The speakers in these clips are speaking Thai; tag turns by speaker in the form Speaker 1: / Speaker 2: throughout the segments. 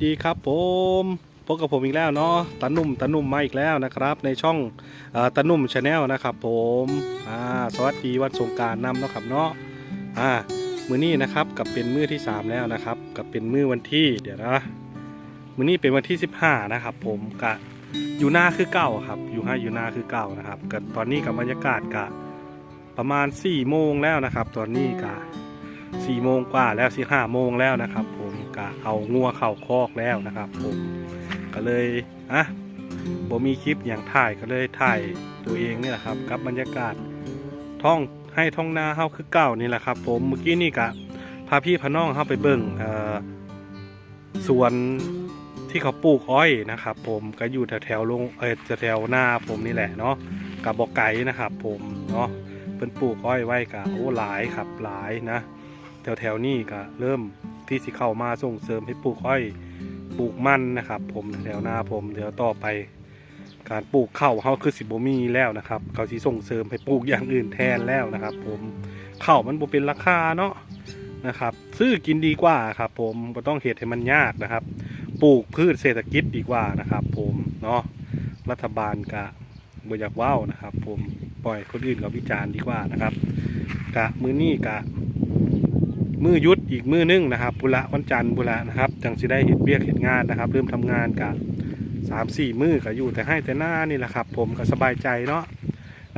Speaker 1: สวัสดีครับผมพบกับผมอีกแล้วเนาะตานุ่มตานุ่มมาอีกแล้วนะครับ ในช่องอตานุ่มชาแนลนะครับ ผมอ่าสวัสดีวันสงการนำเนาะครับเนาะอ่ามือนี้นะครับกับเป็นมือที่ 3 แล้วนะครับ กับเป็นมือวันที่เดี๋ยวนะมือนี้เป็นวันที่ 15 นะครับ ผมกะอยู่หน้าคือเก่าครับ อยู่ห้าอยู่หน้าคือเก่านะครับกับตอนนี้กับบรรยากาศกะประมาณ4โมงแล้วนะครับ ตอนนี้กะสี่โมงกว่าแล้วสี่ห้าโมงแล้วนะครับ ผม กะเอางัวเข่าคอกแล้วนะครับผมก็เลยอะผมมีคลิปอย่างถ่ายก็เลยถ่ายตัวเองนี่แหละครับกับบรรยากาศท้องให้ท้องนาเฮาคือเก่านี่แหละครับ ผมเมื่อกี้นี่กะพาพี่พน้องเข้าไปเบิ่งสวนที่เขาปลูกอ้อยนะครับ ผมก็อยู่แถวแถวๆลงเออแถวๆหน้าผมนี่แหละเนาะกับบอกไก่นะครับ ผมเนาะเป็นปลูกอ้อยไว้กะโอ้หลายครับหลายนะ แถวแถวๆนี้ก็เริ่ม ที่สิเข้ามาส่งเสริมให้ปลูกอ้อยปลูกมันนะครับ ผมแถวหน้าผมเดี๋ยวต่อไป การปลูกข้าวเขาคือสิบมีแล้วนะครับเขาสิส่งเสริมให้ปลูกอย่างอื่นแทนแล้วนะครับ ผมข้าวมันบ่เป็นราคาเนาะนะครับ ซื้อกินดีกว่าครับ ผมก็ต้องเหตุให้มันยากนะครับ ปลูกพืชเศรษฐกิจดีกว่านะครับ ผมเนาะรัฐบาลกะบ่อยากว้านะครับ ผมปล่อยคนอื่นเขาวิจารณ์ดีกว่านะครับ กะมือนี้กะมือยุด อีกมือนึงนะครับบุระวันจันทร์บุระนะครับจังสิได้เห็ดเบียกเห็ดงานนะครับ เริ่มทำงานกับสามสี่มือก็อยู่แต่ให้แต่หน้านี่แหละครับ ผมก็สบายใจเนาะ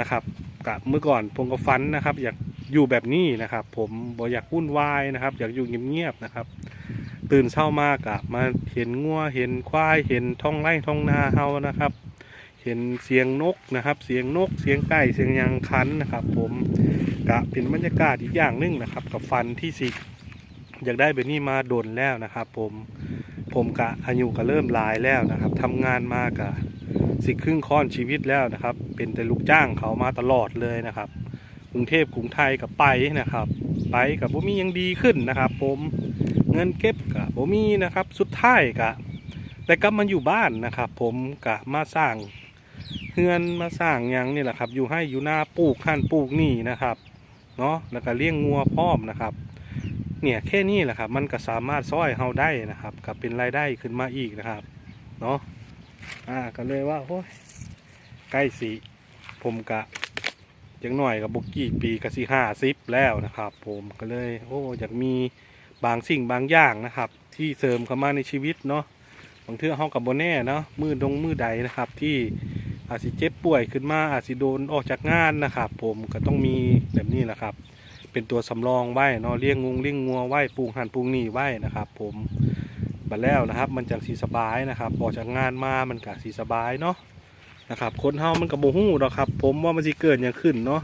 Speaker 1: นะครับกับเมื่อก่อนผมก็ฝันนะครับ อยากอยู่แบบนี้นะครับ ผมบ่อยากวุ่นวายนะครับ อยากอยู่เงียบๆนะครับ ตื่นเช้ามากะมาเห็นงัวเห็นควายเห็นท้องไร่ท้องนาเฮานะครับ เห็นเสียงนกนะครับ เสียงนก เสียงไก่เสียงยางคันนะครับ ผมกะเป็นบรรยากาศอีกอย่างหนึงนะครับ กับฟันที่สิ อยากได้แบบนี้มาโดนแล้วนะครับ ผมผมกะอายุก็เริ่มลายแล้วนะครับทำงานมากะสิครึ่งค่อนชีวิตแล้วนะครับ เป็นแต่ลูกจ้างเขามาตลอดเลยนะครับกรุงเทพกรุงไทยกับไปนะครับ ไปกับบ่มียังดีขึ้นนะครับ ผมเงินเก็บกับบ่มีนะครับ สุดท้ายกะแต่กลับมาอยู่บ้านนะครับ ผมกะมาสร้างเฮือนมาสร้างยังนี่แหละครับ อยู่ให้อยู่หน้าปลูกหั่นปลูกนี่นะครับเนาะแล้วก็เลี้ยงงัวพร้อมนะครับ เนี่ยแค่นี้แหละครับ มันก็สามารถซ้อยเฮาได้นะครับกับเป็นรายได้ขึ้นมาอีกนะครับเนาะอ่าก็เลยว่าโอ้ยใกล้สิผมกะจังหน่อยกับบกี่ปีกสิห้าสิบแล้วนะครับ ผมก็เลย โอ้อยากมีบางสิ่งบางอย่างนะครับ ที่เสริมเข้ามาในชีวิตเนาะบางเทื่อเฮากับโบแน่เนาะมือดงมือใดนะครับ ที่อาจสิเจ็บป่วยขึ้นมาอาจสิโดนออกจากงานนะครับ ผมก็ต้องมีแบบนี้แหละครับ เป็นตัวสำรองไว้เนาะเลี้ยงงูเลี้ยงงัวไว้ปลูกหันปลูกนี่ไว้นะครับ ผมบัดแล้วนะครับ มันจังสีสบายนะครับออกจากงานมามันก็สีสบายเนาะนะครับ คนเฮามันกับโมหูหรอกครับ ผมว่ามันสิเกิดอย่างขึ้นเนาะ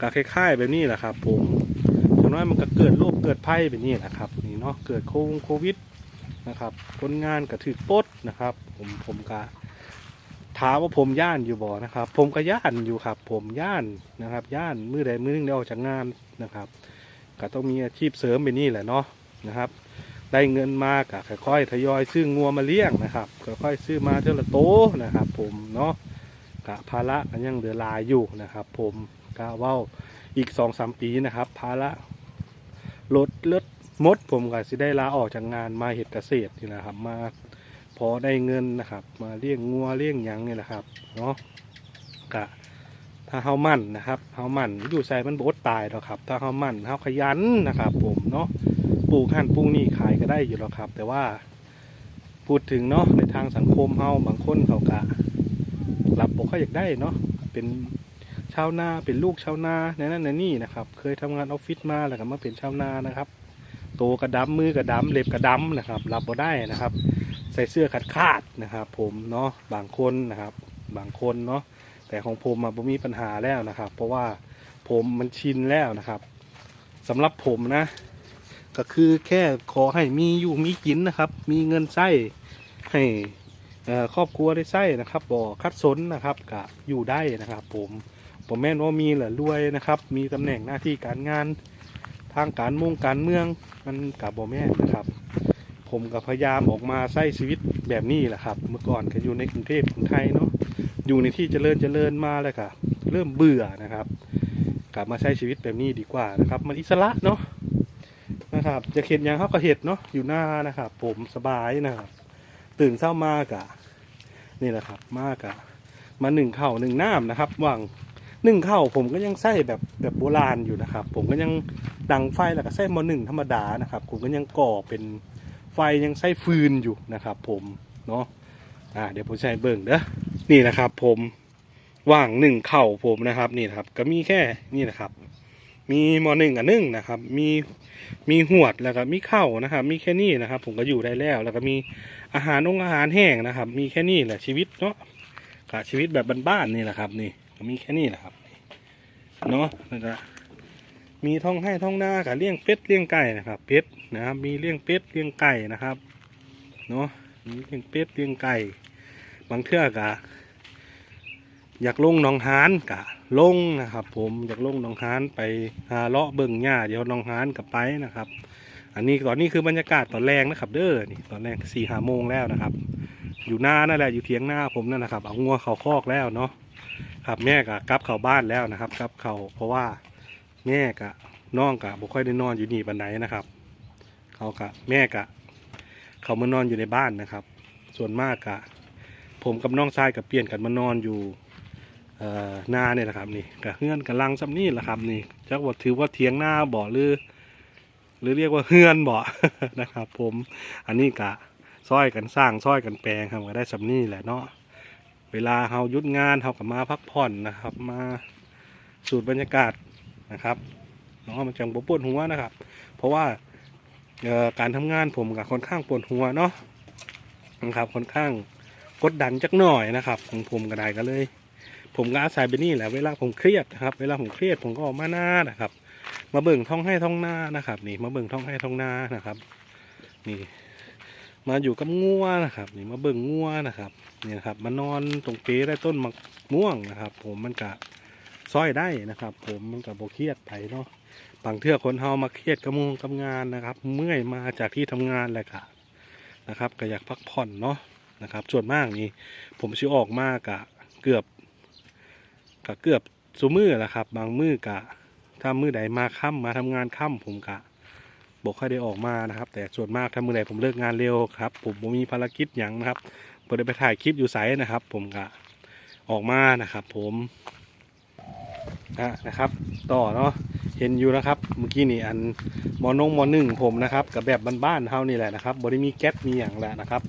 Speaker 1: ก็คล้ายๆแบบนี้แหละครับ ผมอย่างน้อยมันก็เกิดโรคเกิดภัยแบบนี้แหละครับ นี่เนาะเกิดโควิดนะครับ คนงานก็ถือปดนะครับ ผมผมก็ ถามว่าผมย่านอยู่บ่นะครับ ผมก็ย่านอยู่ครับ ผมย่านนะครับ ย่านมือใดมือหนึงได้ออกจากงานนะครับ ก็ต้องมีอาชีพเสริมไปนี่แหละเนาะนะครับ ได้เงินมาก็ค่อยๆทยอยซื้องัวมาเลี้ยงนะครับค่อยๆซื้อมาเท่าละโตนะครับ ผมเนาะกะภาระก็ยังเหลือลายอยู่นะครับ ผมกะว่าอีกสองสามปีนะครับ ภาระลดลดมดผมก็สิได้ลาออกจากงานมาเห็ดเกษตรนี่แหละครับ มา พอได้เงินนะครับ มาเลี้ยงงัวเลี้ยงหยังนี่แหละครับเนาะกะถ้าเฮามั่นนะครับเฮามั่นอยู่ใส่มันบดตายหรอกครับ ถ้าเฮามั่นเฮาขยันนะครับ ผมเนาะปลูกหั่นปลูกนี่ขายก็ได้อยู่หรอกครับ แต่ว่าพูดถึงเนาะในทางสังคมเฮาบางคนเขากะหลับบ่ค่อยอยากได้เนาะเป็นชาวนาเป็นลูกชาวนาในนั้นในนี่นะครับ เคยทำงานออฟฟิศมาแล้วก็มาเป็นชาวนานะครับ โตกระดำมือกระดำเล็บกระดำนะครับรับบ่ได้นะครับ ส่เสื้อขาดขาดนะครับ ผมเนาะบางคนนะครับ บางคนเนาะแต่ของผมอะผมมีปัญหาแล้วนะครับ เพราะว่าผมมันชินแล้วนะครับสำหรับผมนะ ก็คือแค่ขอให้มีอยู่มีกินนะครับ มีเงินใช้ให้ครอบครัวได้ใช้นะครับบ่คัดสนนะครับก็อยู่ได้นะครับ ผมผมแม่นว่ามีเหลือรวยนะครับ มีตำแหน่งหน้าที่การงานทางการมุ่งการเมืองมันกับบ่แม่นนะครับ ผมกับพยายามออกมาใช้ชีวิตแบบนี้แหละครับ เมื่อก่อนก็อยู่ในกรุงเทพกรุงไทยเนาะอยู่ในที่เจริญเจริญมาแล้วก็เริ่มเบื่อนะครับ กลับมาใช้ชีวิตแบบนี้ดีกว่านะครับ มันอิสระเนาะนะครับจะเห็ดหยังเขาก็เห็ดเนาะอยู่หน้านะครับ ผมสบายนะครับ ตื่นเช้ามากะนี่แหละครับมากะมาหนึ่งเข่าหนึ่งน้ำนะครับว่างหนึ่งเข่าผมก็ยังใส่แบบแบบโบราณอยู่นะครับ ผมก็ยังดังไฟแล้วก็ใส่มอหนึ่งธรรมดานะครับ ผมก็ยังก่อเป็น ไฟยังใส่ฟืนอยู่นะครับ ผมเนาะอ่าเดี๋ยวผมใช้เบิ่งเด้อนี่นะครับ ผมว่างหนึ่งเข่าผมนะครับนี่นะครับ ก็มีแค่นี่นะครับ มีมอหนึ่งกับหนึ่งนะครับ มีมีหวดแล้วก็มีเข้านะครับ มีแค่นี้นะครับ ผมก็อยู่ได้แล้ว แล้วก็มีอาหารองอาหารแห้งนะครับ มีแค่นี้แหละชีวิตเนาะกะชีวิตแบบบ้านๆนี่แหละครับ นี่ก็มีแค่นี้แหละครับเนาะแล้วก็ มีท้องให้ท้องหน้ากับเลี้ยงเป็ดเลี้ยงไก่นะครับเป็ดนะครับ มีเลี้ยงเป็ดเลี้ยงไก่นะครับเนาะมีเลี้ยงเป็ดเลี้ยงไก่ บางเทื่อกะอยากลงหนองหานกะลงนะครับ ผมอยากลงหนองหานไปหาเลาะเบิ่งหญ้าเดี๋ยวหนองหานกับไปนะครับ อันนี้ตอนนี้คือบรรยากาศตอนแรงนะครับเด้อนี่ตอนแรกสี่ห้าโมงแล้วนะครับ อยู่หน้านั่นแหละอยู่เทียงหน้าผมนั่นนะครับ เอางัวเขาคอกแล้วเนาะครับแม่กะกลับเข้าบ้านแล้วนะครับกลับเข้าเพราะว่า แม่กะน้องกะบ่ค่อยได้นอนอยู่นี่ปันไหนนะครับ เขากะแม่กะ เขามานอนอยู่ในบ้านนะครับ ส่วนมากกะ ผมกับน้องชายกับเปลี่ยนกันมานอนอยู่หน้าเนี่ยแหละครับนี่กับเฮือนกับลังซ้ำนี่แหละครับนี่จักว่าถือว่าเทียงหน้าบ่อหรือ หรือเรียกว่าเฮือนบ่นะครับ ผมอันนี้กะซ้อยกันสร้างซ้อยกันแปลงครับก็ได้ซ้ำนี่แหละเนาะเวลาเฮายุดงานเฮากับมาพักผ่อนนะครับ มาสูดบรรยากาศ นะครับเนาะมันจังบ่ปวดหัวนะครับ เพราะว่าการทำงานผมกับค่อนข้างปวดหัวเนาะนะครับค่อนข้างกดดันจักหน่อยนะครับ ของผมก็ได้ก็เลย ผมก็อาศัยไปนี่แหละเวลาผมเครียดนะครับ เวลาผมเครียดผมก็ออกมาหน้านะครับ มาเบิ่งท้องให้ท้องหน้านะครับ นี่มาเบิ่งท้องให้ท้องหน้านะครับ นี่ มาอยู่กับงัวนะครับ นี่มาเบิ่งงัวนะครับนี่นะครับมานอนตรงเปใต้ต้นมะม่วงนะครับ ผมมันกะ ซอยได้นะครับ ผมมันกับโบเครียดไปเนาะบางเทื่อคนเฮามาเครียดกับมุงกับงานนะครับ เมื่อยมาจากที่ทำงานแหละค่ะนะครับ ก็อยากพักผ่อนเนาะนะครับ ส่วนมากนี่ผมชิออกมากะเกือบก็เกือบสุมือแหละครับ บางมือกะถ้ามือใดมาค่ำมาทำงานค่ำผมกะบอกให้ได้ออกมานะครับ แต่ส่วนมากถ้ามือใดผมเลิกงานเร็วครับ ผมมีภารกิจอย่างนะครับผมได้ไปถ่ายคลิปอยู่ไสนะครับ ผมกะออกมานะครับ ผม อะนะครับ ต่อเนาะเห็นอยู่นะครับ เมื่อกี้นี่อันมอนงมอหนึ่งผมนะครับ กับแบบบ้านๆเท่านี่แหละนะครับบริมีแก๊สมีอย่างแหละนะครับ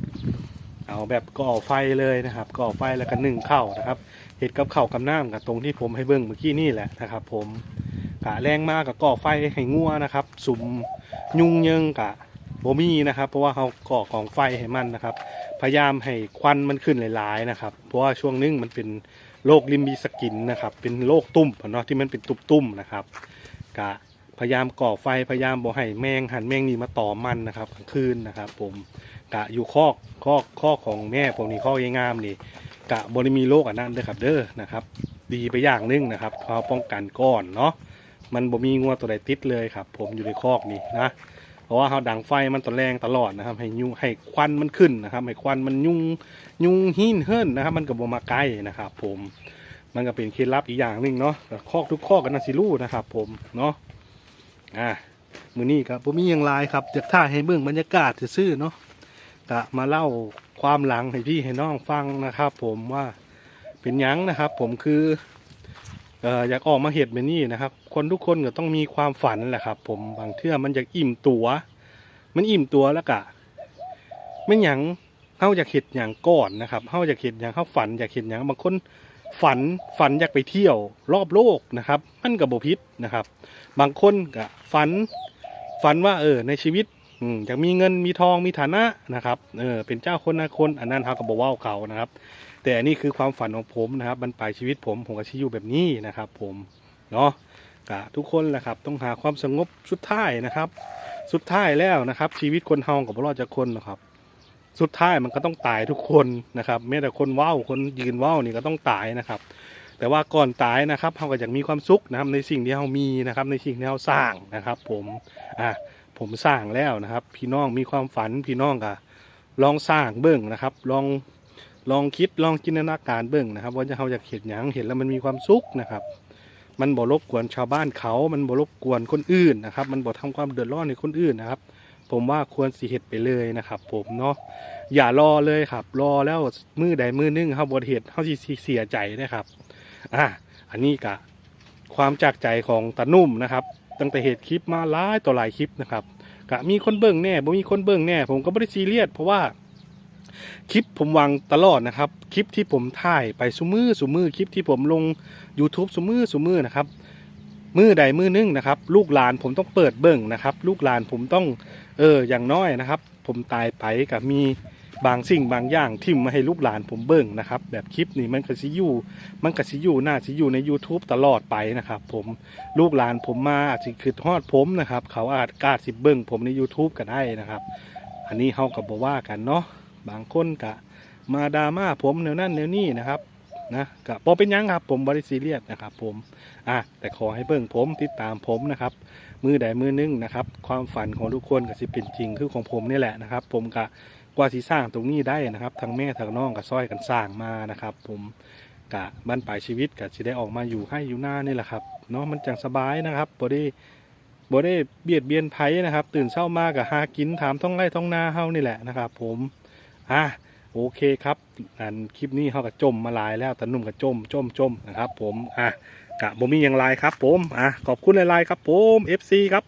Speaker 1: เอาแบบก่อไฟเลยนะครับก่อไฟแล้วก็นึ่งข้าวนะครับเห็ดกับเข่าวกับน้ำกับตรงที่ผมให้เบิ้งเมื่อกี้นี่แหละนะครับ ผมกะแรงมากกับก่อไฟให้งัวนะครับ สุ่มยุงเยิงกะโบมี่นะครับ เพราะว่าเขาก่อกองไฟให้มันนะครับ พยายามให้ควันมันขึ้นหลาย ๆ นะครับ เพราะว่าช่วงนึงมันเป็น โรคลิมบีสกินนะครับ เป็นโรคตุ่มเนาะที่มันเป็นตุ่มๆนะครับกะพยายามก่อไฟพยายามบ่ให้แมงหันแมงนี่มาต่อมันนะครับกลางคืนนะครับ ผมกะอยู่คอกคอกคอกของแม่ผมนี่คอกยายงามนี่กะบริมีโรคอันนั้นเด้อครับเด้อนะครับ ดีไปอย่างหนึงนะครับเขาป้องกันก้อนเนาะมันบ่มีงัวตัวใดติดเลยครับ ผมอยู่ในคอกนี่นะ ราะว่าเขาดังไฟมันตะแรงตลอดนะครับ ให้ยุงให้ควันมันขึ้นนะครับให้ควันมันยุ่งยุ่งหินเฮิรนนะครับ มันก็บ่มาใกล้นะครับ ผมมันก็เป็นเคล็ดลับอีกอย่างหนึ่งเนาะคอกทุกคอกกันนะสิรู้นะครับ ผมเนาะอ่ามือนี้ครับผมมีอย่างไรครับอยากถ่าให้เบิ่งบรรยากาศซื่อเนาะกะมาเล่าความหลังให้พี่ให้น้องฟังนะครับ ผมว่าเป็นยังนะครับ ผมคือ อยากออกมาเห็ดแบบนี้นะครับ คนทุกคนก็ต้องมีความฝันแหละครับ ผมบางเทื่อมันอยากอิ่มตัว มันอิ่มตัวแล้วกะไม่หยังเฮาอยากเห็ดอย่างก่อนนะครับเฮาอยากเห็ดอย่างเฮาฝันอยากเห็ดอย่างบางคนฝันฝันอยากไปเที่ยวรอบโลกนะครับ มันกับโบพิษนะครับ บางคนก็ฝันฝันว่าเออในชีวิตอยากมีเงินมีทองมีฐานะนะครับเออเป็นเจ้าคนนาคนอันนั้นเขาก็บอกว่าเขานะครับ แต่นนี้คือความฝันของผมนะครับบรรปลายชีวิตผมผมก็ชี้อยู่แบบนี้นะครับ ผมเนาะกะทุกคนแหละครับ ต้องหาความสงบสุดท้ายนะครับ สุดท้ายแล้วนะครับ ชีวิตคนเฮากับรอดจากคนหรอกครับ สุดท้ายมันก็ต้องตายทุกคนนะครับแม้แต่คนว้าวคนยืนว้าวนี่ก็ต้องตายนะครับ แต่ว่าก่อนตายนะครับเราก็อยากมีความสุขนะครับในสิ่งที่เรามีนะครับ ในสิ่งที่เราสร้างนะครับ ผมอะผมสร้างแล้วนะครับ พี่น้องมีความฝันพี่น้องก็ลองสร้างเบิ่งนะครับ ลอง ลองคิดลองจินตนาการเบิ่งนะครับว่าจะเราอยากเห็นหยังเห็นแล้วมันมีความสุขนะครับ มันบ่รบกวนชาวบ้านเขา มันบ่รบกวนคนอื่นนะครับ มันบ่ทำความเดือดร้อนในคนอื่นนะครับ ผมว่าควรสิเฮ็ดไปเลยนะครับ ผมเนาะอย่ารอเลยครับ รอแล้วมือใดมือหนึงเฮาบ่เฮ็ดเฮาสิเสียใจนะครับอะอันนี้ก็ความจากใจของตานุ่มนะครับ ตั้งแต่เหตุคลิปมาหลายต่อหลายคลิปนะครับก็มีคนเบิ่งแน่บ่มีคนเบิ่งแน่ ผมก็บ่ได้ซีเรียสเพราะว่า คลิปผมวางตลอดนะครับ คลิปที่ผมถ่ายไปสุมือสุมือคลิปที่ผมลง YouTube สุมือสุมือนะครับมือใดมือหนึงนะครับ ลูกหลานผมต้องเปิดเบิ่งนะครับ ลูกหลานผมต้องเอออย่างน้อยนะครับ ผมตายไปกับมีบางสิ่งบางอย่างที่มาให้ลูกหลานผมเบิ่งนะครับ แบบคลิปนี้มันก็สิอยู่มันก็สิอยู่หน้าสิอยู่ใน YouTube ตลอดไปนะครับ ผมลูกหลานผมมาอาจสิคือทอดผมนะครับ เขาอาจกล้าสิเบิ่งผมใน YouTube ก็ได้นะครับ อันนี้เฮากับบอกว่ากันเนาะ บางคนกะมาดราม่าผมแนวนั้นแนวนี้นะครับนะกะบอเป็นยังครับ ผมบริซีเรียสนะครับผมอะแต่ขอให้เบิ่งผมติดตามผมนะครับ มือใดมือหนึงนะครับ ความฝันของทุกคนก็สิเป็นจริงคือของผมนี่แหละนะครับ ผมกะกว่าสิสร้างตรงนี้ได้นะครับทั้งแม่ทั้งน้องก็ซอยกันสร้างมานะครับ ผมกะบ้านปลายชีวิตก็สิได้ออกมาอยู่ให้อยู่หน้านี่แหละครับเนาะมันจังสบายนะครับบ่ได้บ่ได้เบียดเบียนไผนะครับ ตื่นเช้ามาก็หากินถามท้องไร่ท้องนาเฮานี่แหละนะครับ ผม อะโอเคครับ อันคลิปนี้เขาก็จมมาลายแล้วแต่นุ่มก็จมจมจมนะครับ ผมอะกะบ่มีอย่างไรครับ ผมอะขอบคุณหลายๆครับ ผม FC ครับ